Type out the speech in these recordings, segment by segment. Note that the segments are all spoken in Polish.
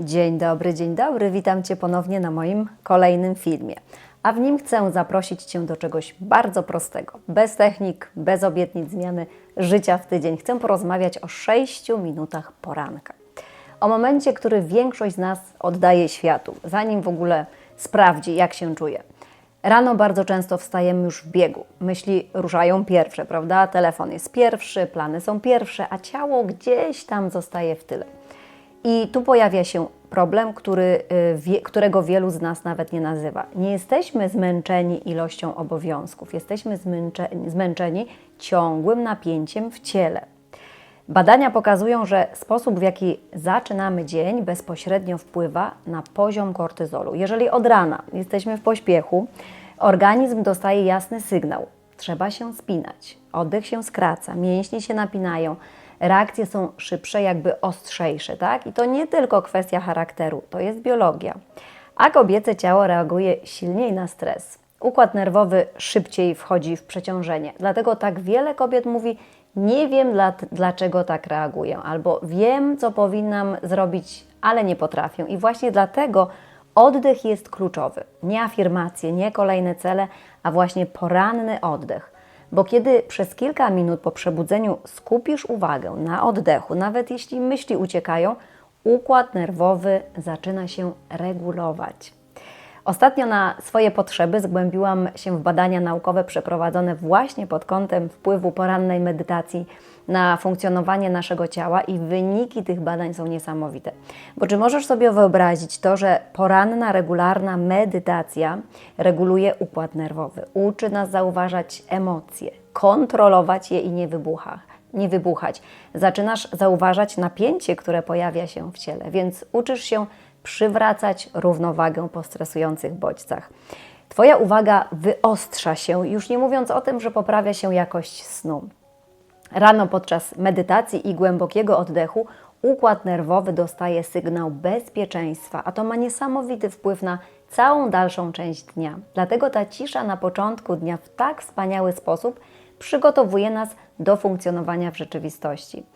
Dzień dobry, dzień dobry. Witam Cię ponownie na moim kolejnym filmie. A w nim chcę zaprosić Cię do czegoś bardzo prostego. Bez technik, bez obietnic zmiany życia w tydzień. Chcę porozmawiać o 6 minutach poranka. O momencie, który większość z nas oddaje światu, zanim w ogóle sprawdzi, jak się czuje. Rano bardzo często wstajemy już w biegu. Myśli ruszają pierwsze, prawda? Telefon jest pierwszy, plany są pierwsze, a ciało gdzieś tam zostaje w tyle. I tu pojawia się problem, który, y, którego wielu z nas nawet nie nazywa. Nie jesteśmy zmęczeni ilością obowiązków, jesteśmy zmęczeni, zmęczeni ciągłym napięciem w ciele. Badania pokazują, że sposób, w jaki zaczynamy dzień, bezpośrednio wpływa na poziom kortyzolu. Jeżeli od rana jesteśmy w pośpiechu, organizm dostaje jasny sygnał: trzeba się spinać, oddech się skraca, mięśnie się napinają, reakcje są szybsze, jakby ostrzejsze, tak? I to nie tylko kwestia charakteru, to jest biologia. A kobiece ciało reaguje silniej na stres. Układ nerwowy szybciej wchodzi w przeciążenie. Dlatego tak wiele kobiet mówi: Nie wiem dla, dlaczego tak reaguję, albo wiem, co powinnam zrobić, ale nie potrafię. I właśnie dlatego oddech jest kluczowy. Nie afirmacje, nie kolejne cele, a właśnie poranny oddech. Bo kiedy przez kilka minut po przebudzeniu skupisz uwagę na oddechu, nawet jeśli myśli uciekają, układ nerwowy zaczyna się regulować. Ostatnio na swoje potrzeby zgłębiłam się w badania naukowe przeprowadzone właśnie pod kątem wpływu porannej medytacji na funkcjonowanie naszego ciała i wyniki tych badań są niesamowite. Bo czy możesz sobie wyobrazić to, że poranna, regularna medytacja reguluje układ nerwowy, uczy nas zauważać emocje, kontrolować je i nie wybuchać? nie wybuchać. Zaczynasz zauważać napięcie, które pojawia się w ciele, więc uczysz się przywracać równowagę po stresujących bodźcach. Twoja uwaga wyostrza się, już nie mówiąc o tym, że poprawia się jakość snu. Rano podczas medytacji i głębokiego oddechu układ nerwowy dostaje sygnał bezpieczeństwa, a to ma niesamowity wpływ na całą dalszą część dnia. Dlatego ta cisza na początku dnia w tak wspaniały sposób przygotowuje nas do funkcjonowania w rzeczywistości.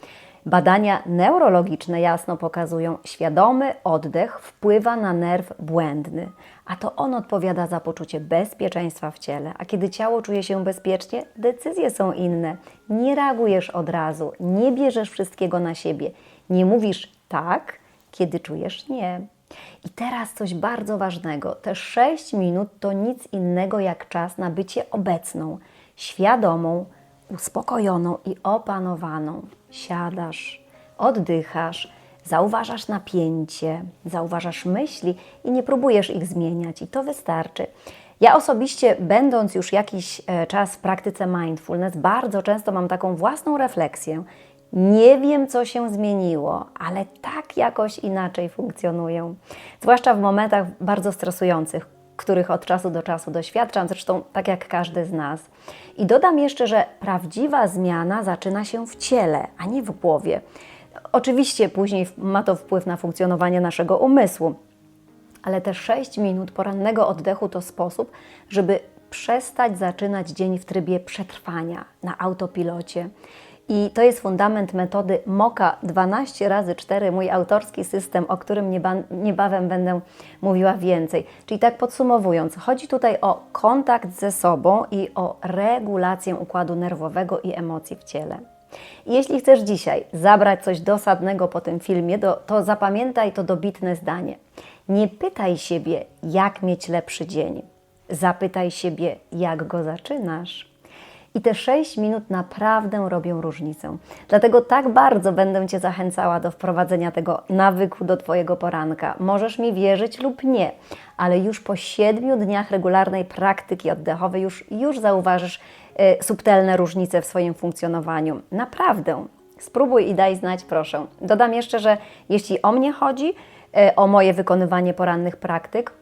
Badania neurologiczne jasno pokazują, świadomy oddech wpływa na nerw błędny, a to on odpowiada za poczucie bezpieczeństwa w ciele. A kiedy ciało czuje się bezpiecznie, decyzje są inne. Nie reagujesz od razu, nie bierzesz wszystkiego na siebie, nie mówisz tak, kiedy czujesz nie. I teraz coś bardzo ważnego. Te 6 minut to nic innego jak czas na bycie obecną, świadomą, uspokojoną i opanowaną. Siadasz, oddychasz, zauważasz napięcie, zauważasz myśli i nie próbujesz ich zmieniać, i to wystarczy. Ja osobiście, będąc już jakiś e, czas w praktyce mindfulness, bardzo często mam taką własną refleksję. Nie wiem, co się zmieniło, ale tak jakoś inaczej funkcjonuję. Zwłaszcza w momentach bardzo stresujących, których od czasu do czasu doświadczam, zresztą tak jak każdy z nas. I dodam jeszcze, że prawdziwa zmiana zaczyna się w ciele, a nie w głowie. Oczywiście później ma to wpływ na funkcjonowanie naszego umysłu, ale te 6 minut porannego oddechu to sposób, żeby przestać zaczynać dzień w trybie przetrwania na autopilocie. I to jest fundament metody MOKA 12 razy 4 mój autorski system, o którym niebawem będę mówiła więcej. Czyli tak podsumowując, chodzi tutaj o kontakt ze sobą i o regulację układu nerwowego i emocji w ciele. Jeśli chcesz dzisiaj zabrać coś dosadnego po tym filmie, to zapamiętaj to dobitne zdanie. Nie pytaj siebie, jak mieć lepszy dzień. Zapytaj siebie, jak go zaczynasz. I te 6 minut naprawdę robią różnicę. Dlatego tak bardzo będę Cię zachęcała do wprowadzenia tego nawyku do Twojego poranka. Możesz mi wierzyć lub nie, ale już po 7 dniach regularnej praktyki oddechowej już, już zauważysz y, subtelne różnice w swoim funkcjonowaniu. Naprawdę. Spróbuj i daj znać, proszę. Dodam jeszcze, że jeśli o mnie chodzi, y, o moje wykonywanie porannych praktyk,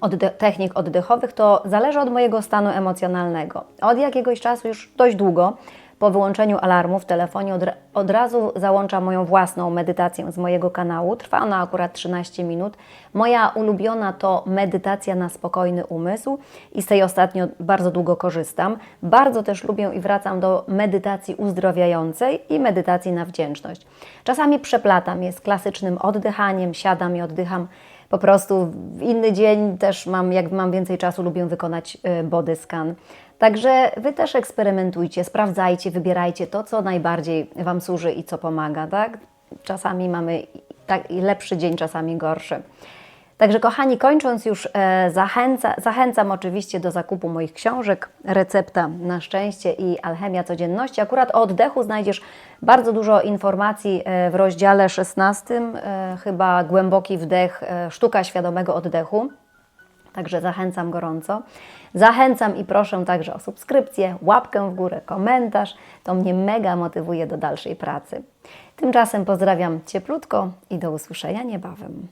odde technik oddechowych, to zależy od mojego stanu emocjonalnego. Od jakiegoś czasu, już dość długo, po wyłączeniu alarmu w telefonie od, od razu załączam moją własną medytację z mojego kanału. Trwa ona akurat 13 minut. Moja ulubiona to medytacja na spokojny umysł i z tej ostatnio bardzo długo korzystam. Bardzo też lubię i wracam do medytacji uzdrawiającej i medytacji na wdzięczność. Czasami przeplatam je z klasycznym oddychaniem, siadam i oddycham. Po prostu w inny dzień też mam, jak mam więcej czasu, lubię wykonać y, body scan. Także Wy też eksperymentujcie, sprawdzajcie, wybierajcie to, co najbardziej Wam służy i co pomaga, tak? Czasami mamy tak, lepszy dzień, czasami gorszy. Także kochani, kończąc już, e, zachęca, zachęcam oczywiście do zakupu moich książek Recepta na szczęście i Alchemia codzienności. Akurat o oddechu znajdziesz bardzo dużo informacji e, w rozdziale 16, e, chyba Głęboki wdech, Sztuka świadomego oddechu. Także zachęcam gorąco. Zachęcam i proszę także o subskrypcję, łapkę w górę, komentarz. To mnie mega motywuje do dalszej pracy. Tymczasem pozdrawiam cieplutko i do usłyszenia niebawem.